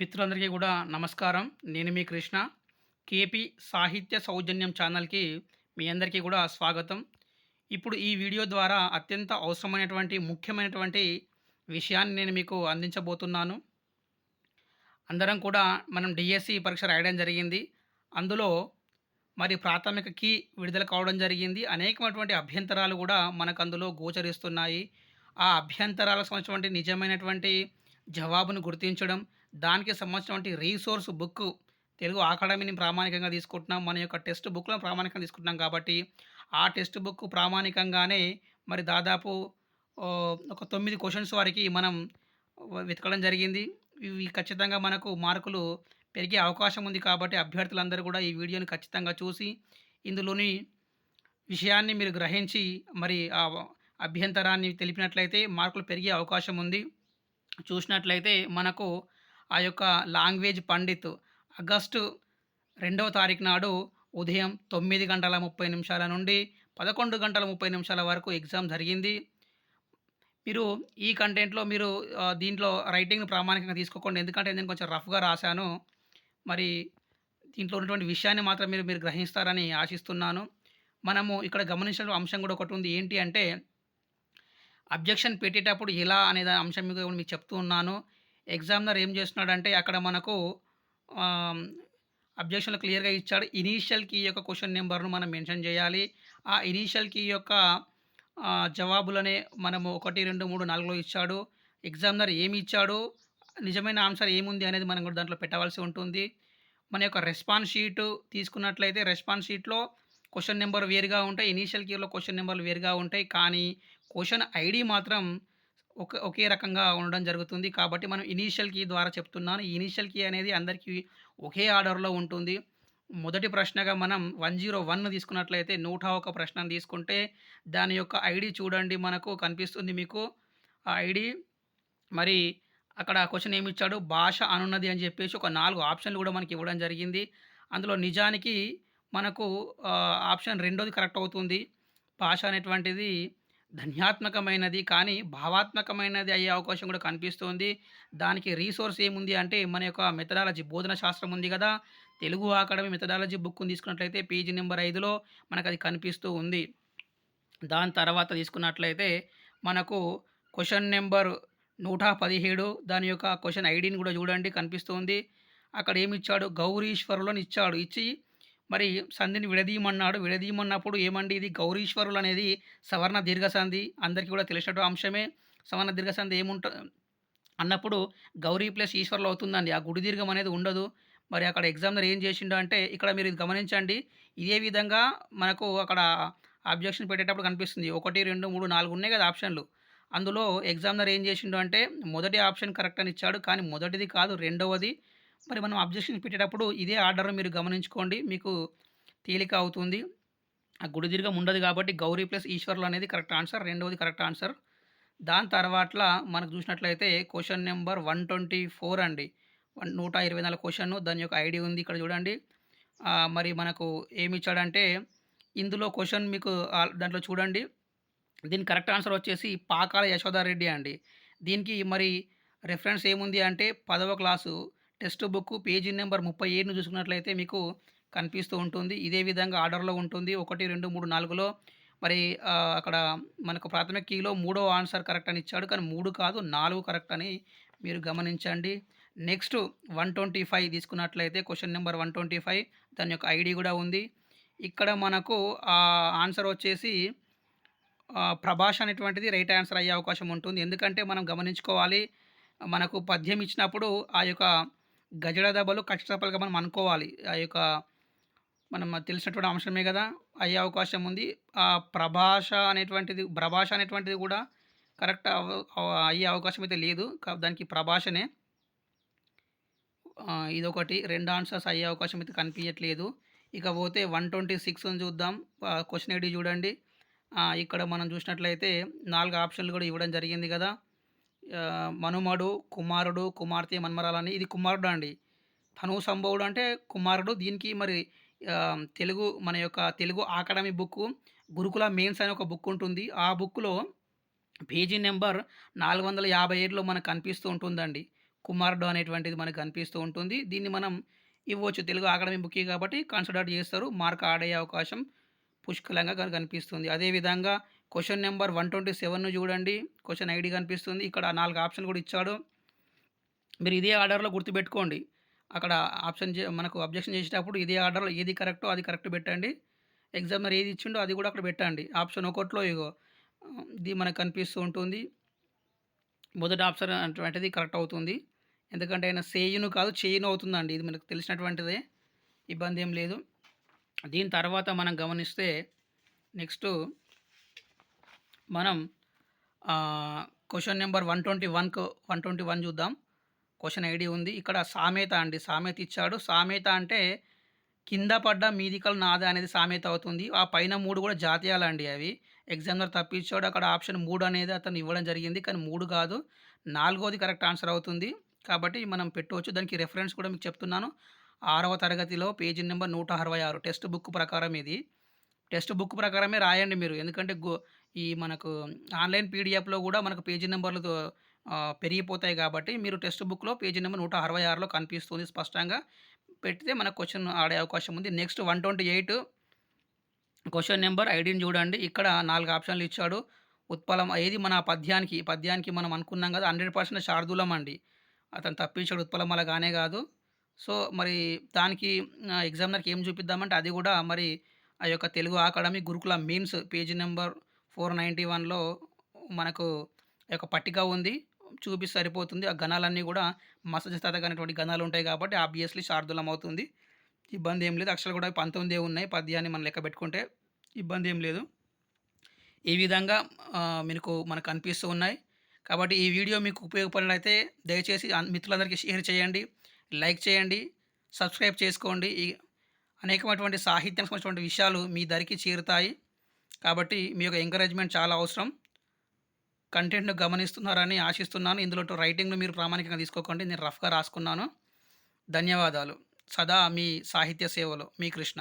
మిత్రులందరికీ కూడా నమస్కారం. నేను మీ కృష్ణ. కేపీ సాహిత్య సౌజన్యం ఛానల్కి మీ అందరికీ కూడా స్వాగతం. ఇప్పుడు ఈ వీడియో ద్వారా అత్యంత అవసరమైనటువంటి ముఖ్యమైనటువంటి విషయాన్ని నేను మీకు అందించబోతున్నాను. అందరం కూడా మనం డిఎస్సి పరీక్ష రాయడం జరిగింది. అందులో మరి ప్రాథమిక కీ విడుదల కావడం జరిగింది. అనేకమైనటువంటి అభ్యంతరాలు కూడా మనకు అందులో గోచరిస్తున్నాయి. ఆ అభ్యంతరాలకు సంబంధించినటువంటి నిజమైనటువంటి జవాబును గుర్తించడం దానికి సంబంధించినటువంటి రీసోర్స్ బుక్ తెలుగు అకాడమీని ప్రామాణికంగా తీసుకుంటున్నాం. మన యొక్క టెక్స్ట్ బుక్లను ప్రామాణికంగా తీసుకుంటున్నాం కాబట్టి ఆ టెక్స్ట్ బుక్ ప్రామాణికంగానే మరి దాదాపు ఒక తొమ్మిది క్వశ్చన్స్ వరకు మనం వెతకడం జరిగింది. ఇవి ఖచ్చితంగా మనకు మార్కులు పెరిగే అవకాశం ఉంది కాబట్టి అభ్యర్థులందరూ కూడా ఈ వీడియోని ఖచ్చితంగా చూసి ఇందులోని విషయాన్ని మీరు గ్రహించి మరి ఆ అభ్యంతరాన్ని తెలిపినట్లయితే మార్కులు పెరిగే అవకాశం ఉంది. చూసినట్లయితే మనకు ఆ యొక్క లాంగ్వేజ్ పండిత్ ఆగస్టు రెండవ తారీఖు నాడు ఉదయం తొమ్మిది గంటల ముప్పై నిమిషాల నుండి పదకొండు గంటల ముప్పై నిమిషాల వరకు ఎగ్జామ్ జరిగింది. మీరు ఈ కంటెంట్లో మీరు దీంట్లో రైటింగ్ ప్రామాణికంగా తీసుకోకండి. ఎందుకంటే నేను కొంచెం రఫ్గా రాశాను. మరి దీంట్లో ఉన్నటువంటి విషయాన్ని మాత్రం మీరు మీరు గ్రహిస్తారని ఆశిస్తున్నాను. మనము ఇక్కడ గమనించిన అంశం కూడా ఒకటి ఉంది. ఏంటి అంటే అబ్జెక్షన్ పెట్టేటప్పుడు ఎలా అనే అంశం మీకు మీకు చెప్తూ ఉన్నాను. ఎగ్జామినర్ ఏం చేస్తున్నాడంటే అక్కడ మనకు అబ్జెక్షన్లు క్లియర్గా ఇచ్చాడు. ఇనీషియల్ కీ యొక్క క్వశ్చన్ నెంబర్ను మనం మెన్షన్ చేయాలి. ఆ ఇనీషియల్ కీ యొక్క జవాబులనే మనము ఒకటి రెండు మూడు నాలుగులో ఇచ్చాడు. ఎగ్జామినర్ ఏమి ఇచ్చాడు? నిజమైన ఆన్సర్ ఏముంది అనేది మనం కూడా దాంట్లో పెట్టవలసి ఉంటుంది. మన యొక్క రెస్పాన్స్ షీట్ తీసుకున్నట్లయితే రెస్పాన్స్ షీట్లో క్వశ్చన్ నెంబర్ వేరుగా ఉంటాయి. ఇనీషియల్ కీలో క్వశ్చన్ నెంబర్లు వేరుగా ఉంటాయి. కానీ క్వశ్చన్ ఐడి మాత్రం ఒక ఒకే రకంగా ఉండడం జరుగుతుంది. కాబట్టి మనం ఇనీషియల్ కీ ద్వారా చెప్తున్నాను. ఇనీషియల్ కీ అనేది అందరికీ ఒకే ఆర్డర్లో ఉంటుంది. మొదటి ప్రశ్నగా మనం వన్ జీరో వన్ తీసుకున్నట్లయితే నూట ఒక ప్రశ్న తీసుకుంటే దాని యొక్క ఐడి చూడండి. మనకు కనిపిస్తుంది మీకు. ఆ ఐడి మరి అక్కడ క్వశ్చన్ ఏమి ఇచ్చాడు? భాష అనున్నది అని చెప్పేసి ఒక నాలుగు ఆప్షన్లు కూడా మనకి ఇవ్వడం జరిగింది. అందులో నిజానికి మనకు ఆప్షన్ రెండోది కరెక్ట్ అవుతుంది. భాష అనేటువంటిది ధన్యాత్మకమైనది కానీ భావాత్మకమైనది అయ్యే అవకాశం కూడా కనిపిస్తుంది. దానికి రీసోర్స్ ఏముంది అంటే మన యొక్క మెథడాలజీ బోధన శాస్త్రం ఉంది కదా. తెలుగు అకాడమీ మెథడాలజీ బుక్ తీసుకున్నట్లయితే పేజీ నెంబర్ ఐదులో మనకు అది కనిపిస్తూ ఉంది. దాని తర్వాత తీసుకున్నట్లయితే మనకు క్వశ్చన్ నెంబర్ నూట పదిహేడు దాని యొక్క క్వశ్చన్ ఐడిని కూడా చూడండి కనిపిస్తుంది. అక్కడ ఏమి ఇచ్చాడు? గౌరీశ్వరులను ఇచ్చాడు. ఇచ్చి మరి సంధిని విడదీయమన్నాడు. విడదీయమన్నప్పుడు ఏమండి ఇది? గౌరీశ్వరులు అనేది సవర్ణ దీర్ఘసంధి అందరికీ కూడా తెలిసిన అంశమే. సవర్ణ దీర్ఘసంధి ఏముంట అన్నప్పుడు గౌరీ ప్లస్ ఈశ్వరులు అవుతుందండి. ఆ గుడి దీర్ఘం అనేది ఉండదు. మరి అక్కడ ఎగ్జామినర్ ఏం చేసిండు అంటే ఇక్కడ మీరు ఇది గమనించండి. ఇదే విధంగా మనకు అక్కడ అబ్జెక్షన్ పెట్టేటప్పుడు కనిపిస్తుంది. ఒకటి రెండు మూడు నాలుగు ఉన్నాయి కదా ఆప్షన్లు. అందులో ఎగ్జామినర్ ఏం చేసిండు అంటే మొదటి ఆప్షన్ కరెక్ట్ అని ఇచ్చాడు. కానీ మొదటిది కాదు రెండవది మరి మనం అబ్జెక్షన్ పెట్టేటప్పుడు ఇదే ఆర్డర్ మీరు గమనించుకోండి. మీకు తేలిక అవుతుంది. ఆ గుడి దీర్ఘం ఉండదు కాబట్టి గౌరీ ప్లస్ ఈశ్వర్లు అనేది కరెక్ట్ ఆన్సర్. రెండవది కరెక్ట్ ఆన్సర్. దాని తర్వాత మనకు చూసినట్లయితే question number one twenty four అండి. వన్ నూట ఇరవై నాలుగు క్వశ్చన్ దాని యొక్క ఐడి ఉంది ఇక్కడ చూడండి. మరి మనకు ఏమి ఇచ్చాడంటే ఇందులో క్వశ్చన్ మీకు దాంట్లో చూడండి. దీని కరెక్ట్ ఆన్సర్ వచ్చేసి పాకాల యశోదారెడ్డి అండి. దీనికి మరి రెఫరెన్స్ ఏముంది అంటే పదవ class text book page number ముప్పై ఏడును చూసుకున్నట్లయితే మీకు కనిపిస్తూ ఉంటుంది. ఇదే విధంగా ఆర్డర్లో ఉంటుంది. ఒకటి రెండు మూడు నాలుగులో మరి అక్కడ మనకు ప్రాథమిక కీలో మూడో ఆన్సర్ కరెక్ట్ అని ఇచ్చాడు. కానీ మూడు కాదు నాలుగు కరెక్ట్ అని మీరు గమనించండి. నెక్స్ట్ వన్ ట్వంటీ ఫైవ్ తీసుకున్నట్లయితే question number one twenty five. దాని యొక్క ఐడి కూడా ఉంది. ఇక్కడ మనకు ఆ ఆన్సర్ వచ్చేసి ఆ, ప్రభాష అనేటువంటిది రైట్ ఆన్సర్ అయ్యే అవకాశం ఉంటుంది. ఎందుకంటే మనం గమనించుకోవాలి మనకు పద్యం ఇచ్చినప్పుడు ఆ యొక్క గజడ దెబ్బలు ఖచ్చితపలుగా మనం అనుకోవాలి. ఆ యొక్క మనం తెలిసినటువంటి అంశమే కదా అయ్యే అవకాశం ఉంది. ఆ ప్రభాష అనేటువంటిది ప్రభాష అనేటువంటిది కూడా కరెక్ట్ అయ్యే అవకాశం అయితే లేదు. దానికి ప్రభాషనే ఇదొకటి. రెండు ఆన్సర్స్ అయ్యే అవకాశం అయితే కనిపించట్లేదు ఇక పోతే వన్ ట్వంటీ సిక్స్ చూద్దాం. క్వశ్చన్ ఐడి చూడండి. ఇక్కడ మనం చూసినట్లయితే నాలుగు ఆప్షన్లు కూడా ఇవ్వడం జరిగింది కదా. మనుమడు కుమారుడు కుమార్తె మన్మరాలని ఇది కుమారుడు అండి తను సంభవుడు అంటే కుమారుడు దీనికి మరి తెలుగు మన యొక్క Telugu academy book Gurukula mains అనే ఒక బుక్ ఉంటుంది ఆ బుక్లో పేజీ నెంబర్ నాలుగు వందల యాభై ఏడులో మనకు కనిపిస్తూ ఉంటుందండి కుమారుడు అనేటువంటిది మనకు కనిపిస్తూ ఉంటుంది. దీన్ని మనం ఇవ్వచ్చు. తెలుగు అకాడమీ బుక్ కాబట్టి కన్సిడర్ చేస్తారు. మార్క్ ఆడే అవకాశం పుష్కలంగా కనిపిస్తుంది. అదేవిధంగా క్వశ్చన్ నెంబర్ వన్ ట్వంటీ సెవెన్ను చూడండి. క్వశ్చన్ ఐడి కనిపిస్తుంది. ఇక్కడ నాలుగు ఆప్షన్ కూడా ఇచ్చాడు. మీరు ఇదే ఆర్డర్‌లో గుర్తుపెట్టుకోండి. అక్కడ ఆప్షన్ మనకు అబ్జెక్షన్ చేసేటప్పుడు ఇదే ఆర్డర్‌లో ఏది కరెక్టో అది కరెక్ట్ పెట్టండి. ఎగ్జామినర్ ఏది ఇచ్చిండో అది కూడా అక్కడ పెట్టండి. ఆప్షన్ ఒకటిలో ఇగో ఇది మనకు కనిపిస్తూ ఉంటుంది. మొదటి ఆప్షన్ అటువంటిది కరెక్ట్ అవుతుంది. ఎందుకంటే ఆయన సేయును కాదు చేయును అవుతుందండి. ఇది మనకు తెలిసినటువంటిదే. ఇబ్బంది ఏం లేదు. దీని తర్వాత మనం గమనిస్తే నెక్స్ట్ మనం క్వశ్చన్ నెంబర్ వన్ ట్వంటీ వన్కు వన్ ట్వంటీ వన్ చూద్దాం. క్వశ్చన్ ఐడి ఉంది. ఇక్కడ సామెత అండి. సామెత ఇచ్చాడు. సామెత అంటే కింద పడ్డ మీదికలు నాదా అనేది సామెత అవుతుంది. ఆ పైన మూడు కూడా జాతీయాలండి అవి. ఎగ్జామ్లో తప్పించాడు అక్కడ ఆప్షన్ మూడు అనేది అతను ఇవ్వడం జరిగింది. కానీ మూడు కాదు. నాలుగోది కరెక్ట్ ఆన్సర్ అవుతుంది. కాబట్టి మనం పెట్టవచ్చు. దానికి రిఫరెన్స్ కూడా మీకు చెప్తున్నాను. ఆరవ తరగతిలో పేజీ నెంబర్ నూట అరవై ఆరు టెక్స్ట్ బుక్ ప్రకారం ఇది. టెక్స్ట్ బుక్ ప్రకారమే రాయండి మీరు. ఎందుకంటే గో ఈ మనకు ఆన్‌లైన్ పీడీఎఫ్‌లో కూడా మనకు పేజీ నెంబర్లు పెరిగిపోతాయి కాబట్టి మీరు టెక్స్ట్ బుక్‌లో పేజీ నెంబర్ నూట అరవై ఆరులో కనిపిస్తుంది స్పష్టంగా. పెడితే మనకు క్వశ్చన్ ఆడే అవకాశం ఉంది. Next one twenty eight question number ఐడిని చూడండి. ఇక్కడ నాలుగు ఆప్షన్‌లు ఇచ్చాడు. ఉత్పలం ఏది మన పద్యానికి, పద్యానికి మనం అనుకున్నాం కదా! 100% శార్దూలం అండి. అతను తప్పించాడు ఉత్పలమాల కానే కాదు. సో, మరి దానికి ఆహ్, ఎగ్జామినర్‌కి ఏం చూపిద్దామంటే అది కూడా మరి ఆ యొక్క Telugu academy Gurukula mains page number 491లో మనకు యొక్క పట్టిక ఉంది. చూపిస్తే సరిపోతుంది. ఆ గణాలన్నీ కూడా మత్స్యజాతక గణాలు ఉంటాయి కాబట్టి ఆబ్వియస్‌లీ శార్దూలం అవుతుంది. ఇబ్బంది ఏం లేదు. అక్షరాలు కూడా 19 ఉన్నాయి. పద్యాన్ని మనం లెక్క పెట్టుకుంటే ఇబ్బంది ఏం లేదు. ఈ విధంగా మీకు మనకు కనిపిస్తూ ఉన్నాయి. కాబట్టి ఈ వీడియో మీకు ఉపయోగపడినైతే దయచేసి మిత్రులందరికీ షేర్ చేయండి. లైక్ చేయండి. సబ్స్క్రైబ్ చేసుకోండి. ఈ అనేకమైనటువంటి సాహిత్యం సంబంధించినటువంటి విషయాలు మీ దరికి చేరుతాయి. కాబట్టి మీ యొక్క ఎంకరేజ్‌మెంట్ చాలా అవసరం. కంటెంట్‌ను గమనిస్తున్నారని ఆశిస్తున్నాను. ఇందులో రైటింగ్‌ను మీరు ప్రామాణికంగా తీసుకోకండి. నేను రఫ్‌గా రాసుకున్నాను. ధన్యవాదాలు. సదా మీ సాహిత్య సేవలో మీ కృష్ణ.